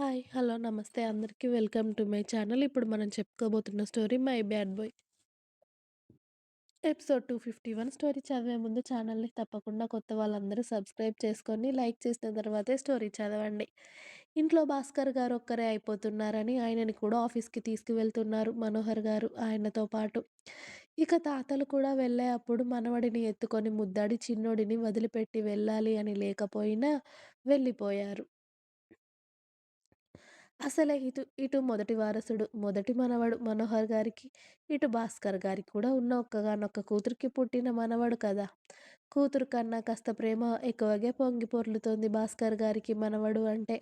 Hi. Hello. నమస్తే అందరికీ welcome to my channel. ఇప్పుడు మనం చెప్పుకోబోతున్న story 'my bad boy'. Episode 251 story చదివే ముందు ఛానల్‌ని తప్పకుండా కొత్త వాళ్ళందరూ సబ్స్క్రైబ్ చేసుకొని, లైక్ చేసిన తర్వాతే స్టోరీ చదవండి. ఇంట్లో భాస్కర్ గారు ఒక్కరే అయిపోతున్నారని ఆయనని కూడా ఆఫీస్‌కి తీసుకువెళ్తున్నారు మనోహర్ గారు ఆయనతో పాటు. ఇక తాతలు కూడా వెళ్ళే అప్పుడు మనవడిని ఎత్తుకొని ముద్దాడి చిన్నోడిని వదిలిపెట్టి వెళ్ళాలి అని లేకపోయినా వెళ్ళిపోయారు. అసలే ఇటు ఇటు మొదటి వారసుడు, మొదటి మనవడు మనోహర్ గారికి, ఇటు భాస్కర్ గారికి కూడా ఉన్న ఒక్కగానొక్క కూతురికి పుట్టిన మనవడు కదా! కూతురు కన్నా కాస్త ప్రేమ ఎక్కువగా పొంగి పొర్లుతోంది భాస్కర్ గారికి మనవడు అంటే.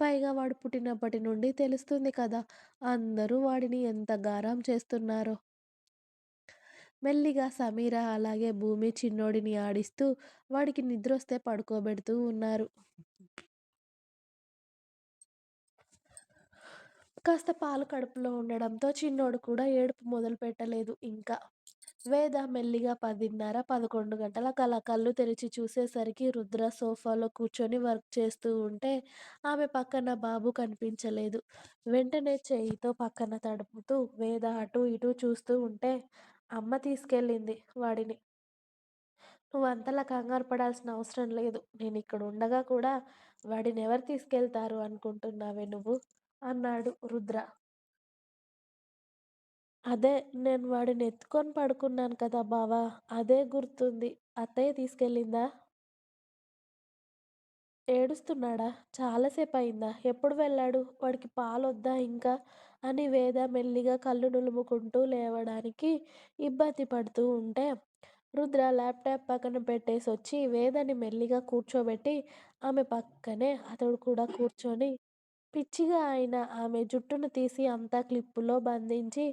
పైగా వాడు పుట్టినప్పటి నుండి తెలుస్తుంది కదా! అందరూ వాడిని ఎంత గారాం చేస్తున్నారో. మెల్లిగా సమీర, అలాగే భూమి చిన్నోడిని ఆడిస్తూ వాడికి నిద్రొస్తే పడుకోబెడుతూ ఉన్నారు. కాస్త పాలు కడుపులో ఉండడంతో చిన్నోడు కూడా ఏడుపు మొదలుపెట్టలేదు ఇంకా. వేద మెల్లిగా పదిన్నర, పదకొండు గంటలకలా కళ్ళు తెరిచి చూసేసరికి రుద్ర సోఫాలో కూర్చొని వర్క్ చేస్తూ ఉంటే ఆమె పక్కన బాబు కనిపించలేదు. వెంటనే చేయితో పక్కన తడుపుతూ వేద అటూ ఇటూ చూస్తూ ఉంటే అమ్మ తీసుకెళ్ళింది వాడిని. నువ్వు అంతలా కంగారు పడాల్సిన అవసరం లేదు. నేను ఇక్కడ ఉండగా కూడా వాడిని ఎవరు తీసుకెళ్తారు అనుకుంటున్నావే నువ్వు? అన్నాడు రుద్ర. అదే నేను వాడిని ఎత్తుకొని పడుకున్నాను కదా బావా! అదే గుర్తుంది. అత్తయ్య తీసుకెళ్ళిందా? ఏడుస్తున్నాడా? చాలాసేపు అయిందా ఎప్పుడు వెళ్ళాడు? వాడికి పాలొద్దా ఇంకా? అని వేద మెల్లిగా కళ్ళు నులుముకుంటూ లేవడానికి ఇబ్బంది పడుతూ ఉంటే రుద్ర ల్యాప్టాప్ పక్కన పెట్టేసి వచ్చి వేదని మెల్లిగా కూర్చోబెట్టి ఆమె పక్కనే అతడు కూడా కూర్చొని పిచ్చిగా అయిన ఆమె జుట్టును తీసి అంతా క్లిప్పులో బంధించి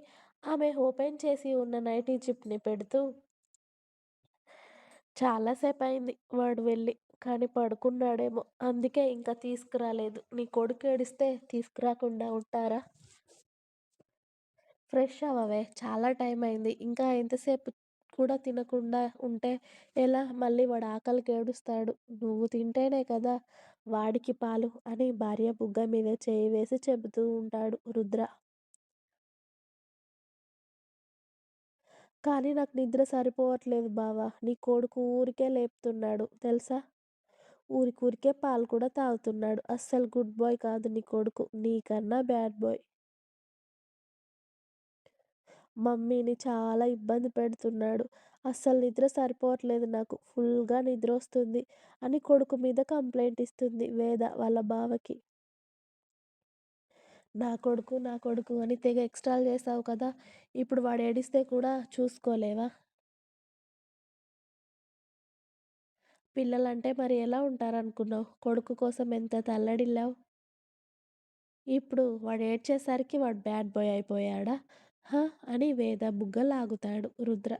ఆమె ఓపెన్ చేసి ఉన్న నైటీ చిప్ని పెడుతూ చాలాసేపు అయింది వాడు వెళ్ళి. కానీ పడుకున్నాడేమో. అందుకే ఇంకా తీసుకురాలేదు. నీ కొడుకు ఏడిస్తే తీసుకురాకుండా ఉంటారా? ఫ్రెష్ అవ్వవే. చాలా టైం అయింది ఇంకా ఎంతసేపు కూడా తినకుండా ఉంటే ఎలా? మళ్ళీ వాడు ఆకలికి ఏడుస్తాడు. నువ్వు తింటేనే కదా వాడికి పాలు అని భార్య బుగ్గ మీద చేయి వేసి చెబుతూ ఉంటాడు రుద్ర. కానీ నాకు నిద్ర సరిపోవట్లేదు బావా! నీ కొడుకు ఊరికే లేపుతున్నాడు తెలుసా? ఊరికూరికే పాలు కూడా తాగుతున్నాడు. అస్సలు గుడ్ బాయ్ కాదు నీ కొడుకు. నీకన్నా బ్యాడ్ బాయ్. మమ్మీని చాలా ఇబ్బంది పెడుతున్నాడు. అస్సలు నిద్ర సరిపోవట్లేదు నాకు. ఫుల్‌గా నిద్ర వస్తుంది అని కొడుకు మీద కంప్లైంట్ ఇస్తుంది వేద వాళ్ళ బావకి. నా కొడుకు, నా కొడుకు అని తెగ ఎక్స్ట్రాలు చేసావు కదా! ఇప్పుడు వాడు ఏడిస్తే కూడా చూసుకోలేవా? పిల్లలంటే మరి ఎలా ఉంటారనుకున్నావు? కొడుకు కోసం ఎంత తల్లడిల్లావు? ఇప్పుడు వాడు ఏడ్చేసరికి వాడు బ్యాడ్ బాయ్ అయిపోయాడా? హ! అని వేద బుగ్గ లాగుతాడు రుద్ర.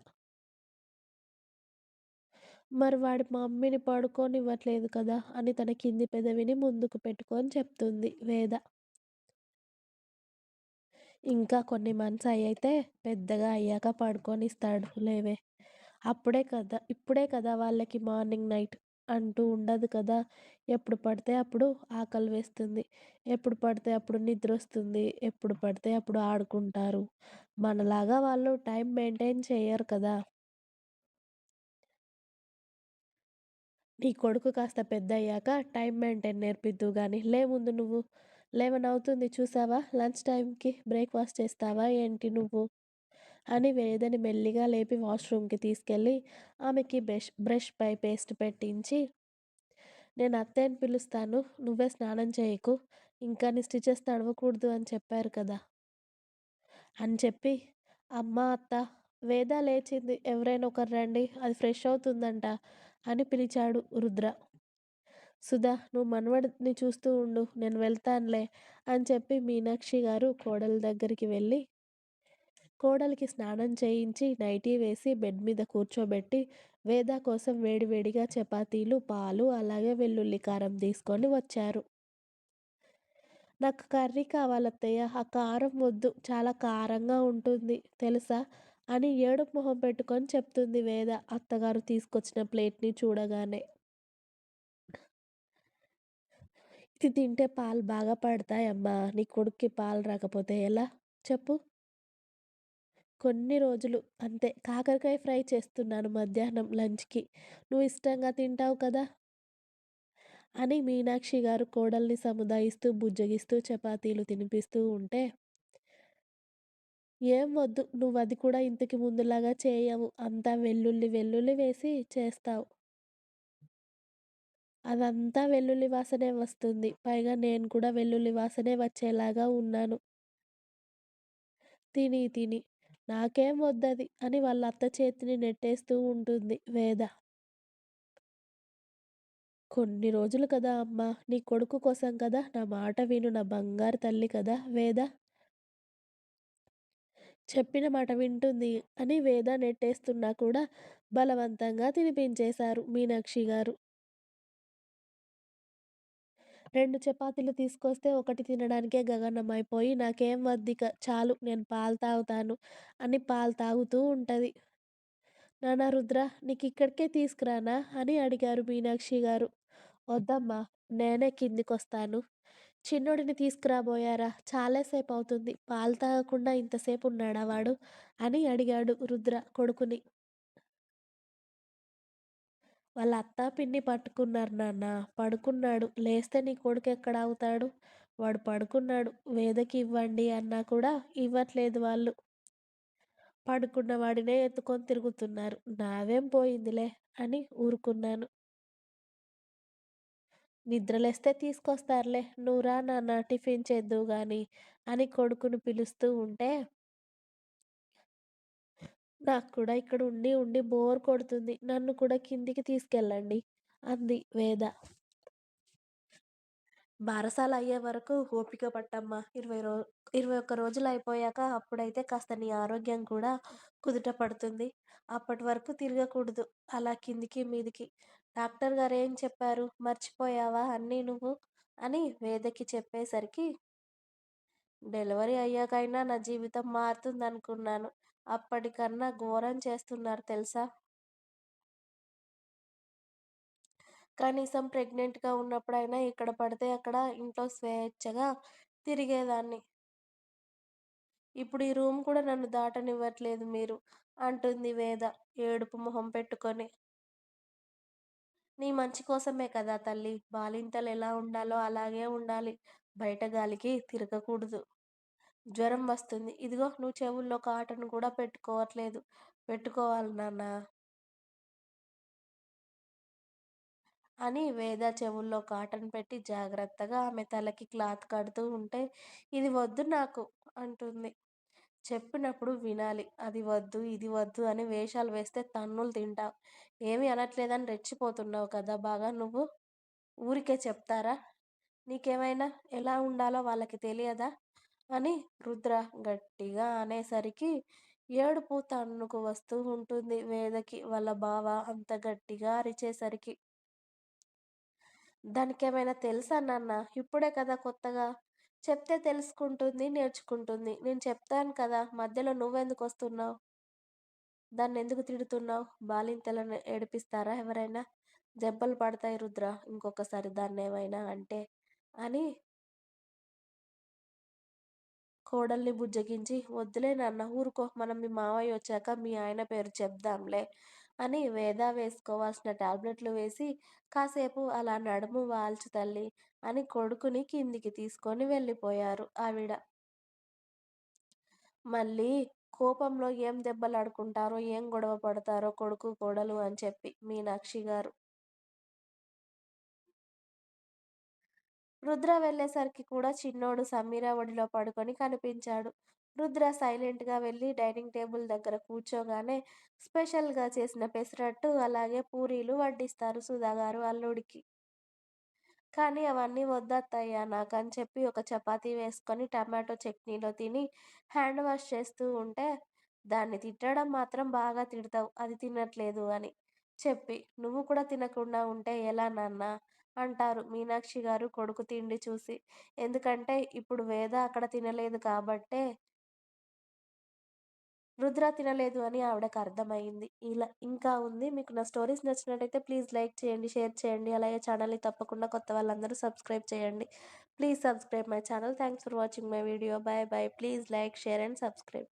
మరి వాడి మమ్మీని పడుకోనివ్వట్లేదు కదా! అని తన కింది పెదవిని ముందుకు పెట్టుకొని చెప్తుంది వేద. ఇంకా కొన్ని మంత్స్ అయితే పెద్దగా అయ్యాక పడుకోనిస్తాడు లేవే. అప్పుడే కదా ఇప్పుడే కదా వాళ్ళకి మార్నింగ్, నైట్ అంటూ ఉండదు కదా! ఎప్పుడు పడితే అప్పుడు ఆకలి వేస్తుంది. ఎప్పుడు పడితే అప్పుడు నిద్ర వస్తుంది ఎప్పుడు పడితే అప్పుడు ఆడుకుంటారు. మనలాగా వాళ్ళు టైం మెయింటైన్ చేయరు కదా! నీ కొడుకు కాస్త పెద్దయ్యాక టైం మెయింటైన్ నేర్పిద్దువు కానీ లే ముందు నువ్వు. లేమని అవుతుంది చూసావా లంచ్ టైంకి బ్రేక్‌ఫాస్ట్ చేస్తావా ఏంటి నువ్వు? అని వేదని మెల్లిగా లేపి వాష్‌రూమ్‌కి తీసుకెళ్ళి ఆమెకి బ్రష్ బ్రష్‌పై పేస్ట్ పెట్టించి నేను అత్తయ్యని పిలుస్తాను. నువ్వే స్నానం చేయకు. ఇంకా నీ స్టిచెస్ తడవకూడదు అని చెప్పారు కదా! అని చెప్పి అమ్మ అత్త! వేద లేచింది. ఎవరైనా ఒకరు రండి. అది ఫ్రెష్ అవుతుందంట అని పిలిచాడు రుద్ర. సుధా! నువ్వు మనవడిని చూస్తూ ఉండు. నేను వెళ్తానులే అని చెప్పి మీనాక్షి గారు కోడల దగ్గరికి వెళ్ళి కోడలికి స్నానం చేయించి, నైటీ వేసి బెడ్ మీద కూర్చోబెట్టి వేద కోసం వేడివేడిగా చపాతీలు, పాలు అలాగే వెల్లుల్లి కారం తీసుకొని వచ్చారు. నాకు కర్రీ కావాలత్తయ్య. ఆ కారం వద్దు. చాలా కారంగా ఉంటుంది తెలుసా? అని ఏడుపు మొహం పెట్టుకొని చెప్తుంది వేద అత్తగారు తీసుకొచ్చిన ప్లేట్‌ని చూడగానే. ఇది తింటే పాలు బాగా పడతాయమ్మా! నీ కొడుక్కి పాలు రాకపోతే ఎలా చెప్పు? కొన్ని రోజులు అంతే. కాకరకాయ ఫ్రై చేస్తున్నాను మధ్యాహ్నం లంచ్‌కి. నువ్వు ఇష్టంగా తింటావు కదా! అని మీనాక్షి గారు కోడల్ని సముదాయిస్తూ, బుజ్జగిస్తూ చపాతీలు తినిపిస్తూ ఉంటే "ఏం వద్దు. నువ్వు అది కూడా ఇంతకు ముందులాగా చేయవు. అంతా వెల్లుల్లి, వెల్లుల్లి వేసి చేస్తావు. అదంతా వెల్లుల్లి వాసనే వస్తుంది. పైగా నేను కూడా వెల్లుల్లి వాసనే వచ్చేలాగా ఉన్నాను. తిని, తిని. నాకేం వద్దది" అని వాళ్ళ అత్త చేతిని నెట్టేస్తూ ఉంటుంది వేద. కొన్ని రోజులు కదా అమ్మా! నీ కొడుకు కోసం కదా! నా మాట విను నా బంగారు తల్లి కదా వేద! చెప్పిన మాట వింటుంది అని వేద నెట్టేస్తున్నా కూడా బలవంతంగా తినిపించేశారు మీనాక్షి గారు. రెండు చపాతీలు తీసుకొస్తే ఒకటి తినడానికే గగనమైపోయి నాకేం వద్దిక చాలు నేను పాలు తాగుతాను అని పాలు తాగుతూ ఉంటుంది నానా రుద్ర నీకు ఇక్కడికే తీసుకురానా? అని అడిగారు మీనాక్షి గారు. వద్దమ్మా! నేనే కిందికొస్తాను. చిన్నోడిని తీసుకురాబోయారా? చాలాసేపు అవుతుంది పాలు తాగకుండా ఇంతసేపు ఉన్నాడా వాడు? అని అడిగాడు రుద్ర కొడుకుని. వాళ్ళ అత్త పిన్ని పట్టుకున్నారు నాన్నా. పడుకున్నాడు. లేస్తే నీ కొడుకు ఎక్కడ అవుతాడు వాడు పడుకున్నాడు. వేదకి ఇవ్వండి అన్నా కూడా ఇవ్వట్లేదు వాళ్ళు. పడుకున్న వాడినే ఎత్తుకొని తిరుగుతున్నారు. నావేం పోయిందిలే అని ఊరుకున్నాను. నిద్రలేస్తే తీసుకొస్తారులే. నువ్వు రా నాన్నా టిఫిన్ చేద్దువు గాని అని కొడుకుని పిలుస్తూ ఉంటే నాకు కూడా ఇక్కడ ఉండి ఉండి బోర్ కొడుతుంది. నన్ను కూడా కిందికి తీసుకెళ్ళండి అంది వేద. బారసాల అయ్యే వరకు ఓపిక పట్టమ్మా! ఇరవై రో 21 రోజులయిపోయాక అప్పుడైతే కాస్త నీ ఆరోగ్యం కూడా కుదుట పడుతుంది. అప్పటి వరకు తిరగకూడదు అలా కిందికి మీదికి. డాక్టర్ గారేం చెప్పారు? మర్చిపోయావా అన్నీ నువ్వు? అని వేదకి చెప్పేసరికి డెలివరీ అయ్యాకైనా నా జీవితం మారుతుంది అనుకున్నాను అప్పటికన్నా ఘోరం చేస్తున్నారు తెలుసా? కనీసం ప్రెగ్నెంట్‌గా ఉన్నప్పుడైనా ఇక్కడ పడితే అక్కడ ఇంట్లో స్వేచ్ఛగా తిరిగేదాన్ని. ఇప్పుడు ఈ రూమ్ కూడా నన్ను దాటనివ్వట్లేదు మీరు అంటుంది వేద ఏడుపు మొహం పెట్టుకొని. నీ మంచి కోసమే కదా తల్లి బాలింతలు ఎలా ఉండాలో అలాగే ఉండాలి. బయట గాలికి తిరగకూడదు. జ్వరం వస్తుంది. ఇదిగో నువ్వు చెవుల్లో కాటన్ కూడా పెట్టుకోవట్లేదు. పెట్టుకోవాలి నాన్నా! అని వేద చెవుల్లో కాటన్ పెట్టి జాగ్రత్తగా ఆమె తలకి క్లాత్ కడుతూ ఉంటే ఇది వద్దు నాకు అంటుంది. చెప్పినప్పుడు వినాలి. అది వద్దు, ఇది వద్దు అని వేషాలు వేస్తే తన్నులు తింటావు. ఏమీ అనట్లేదని రెచ్చిపోతున్నావు కదా బాగా నువ్వు. ఊరికే చెప్తారా? నీకేమైనా ఎలా ఉండాలో వాళ్ళకి తెలియదా? అని రుద్ర గట్టిగా అనేసరికి ఏడుపు తన్నుకు వస్తూ ఉంటుంది వేదకి వాళ్ళ బావ అంత గట్టిగా అరిచేసరికి. దానికేమైనా తెలుసా నాన్నా? ఇప్పుడే కదా కొత్తగా. చెప్తే తెలుసుకుంటుంది, నేర్చుకుంటుంది. నేను చెప్తాను కదా! మధ్యలో నువ్వెందుకు వస్తున్నావు దాన్ని ఎందుకు తిడుతున్నావు? బాలింతలను ఏడిపిస్తారా ఎవరైనా? దెబ్బలు పడతాయి రుద్ర ఇంకొకసారి దాన్ని ఏమైనా అంటే అని కోడల్ని బుజ్జగించి వద్దులే నాన్న ఊరుకో మనం మీ మావయ్య వచ్చాక మీ ఆయన పేరు చెప్దాంలే అని వేద వేసుకోవాల్సిన టాబ్లెట్లు వేసి కాసేపు అలా నడుము వాల్చు తల్లి అని కొడుకుని కిందికి తీసుకొని వెళ్ళిపోయారు ఆవిడ. మళ్ళీ కోపంలో ఏం దెబ్బలాడుకుంటారో, ఏం గొడవ పడతారో కొడుకు, కోడలు అని చెప్పి మీనాక్షి గారు. రుద్ర వెళ్ళేసరికి కూడా చిన్నోడు సమీర ఒడిలో పడుకొని కనిపించాడు. రుద్ర సైలెంట్‌గా వెళ్ళి డైనింగ్ టేబుల్ దగ్గర కూర్చోగానే స్పెషల్‌గా చేసిన పెసరట్టు, అలాగే పూరీలు వడ్డిస్తారు సుధాగారు అల్లుడికి. కానీ అవన్నీ వద్దత్తయ్యా నాకని చెప్పి ఒక చపాతీ వేసుకొని టమాటో చట్నీలో తిని హ్యాండ్ వాష్ చేస్తూ ఉంటే దాన్ని తిట్టడం మాత్రం బాగా తిడతావు అది తినట్లేదు అని చెప్పి నువ్వు కూడా తినకుండా ఉంటే ఎలా నాన్న అంటారు మీనాక్షి గారు కొడుకు తిండి చూసి. ఎందుకంటే ఇప్పుడు వేద అక్కడ తినలేదు కాబట్టే రుద్ర తినలేదు అని ఆవిడకి అర్థమైంది ఇలా ఇంకా ఉంది. మీకు నా స్టోరీస్ నచ్చినట్టయితే ప్లీజ్ లైక్ చేయండి, షేర్ చేయండి. అలాగే ఛానల్‌ని తప్పకుండా కొత్త వాళ్ళందరూ సబ్స్క్రైబ్ చేయండి. Please subscribe my channel. Thanks for watching my video. Bye bye. Please like, share and subscribe.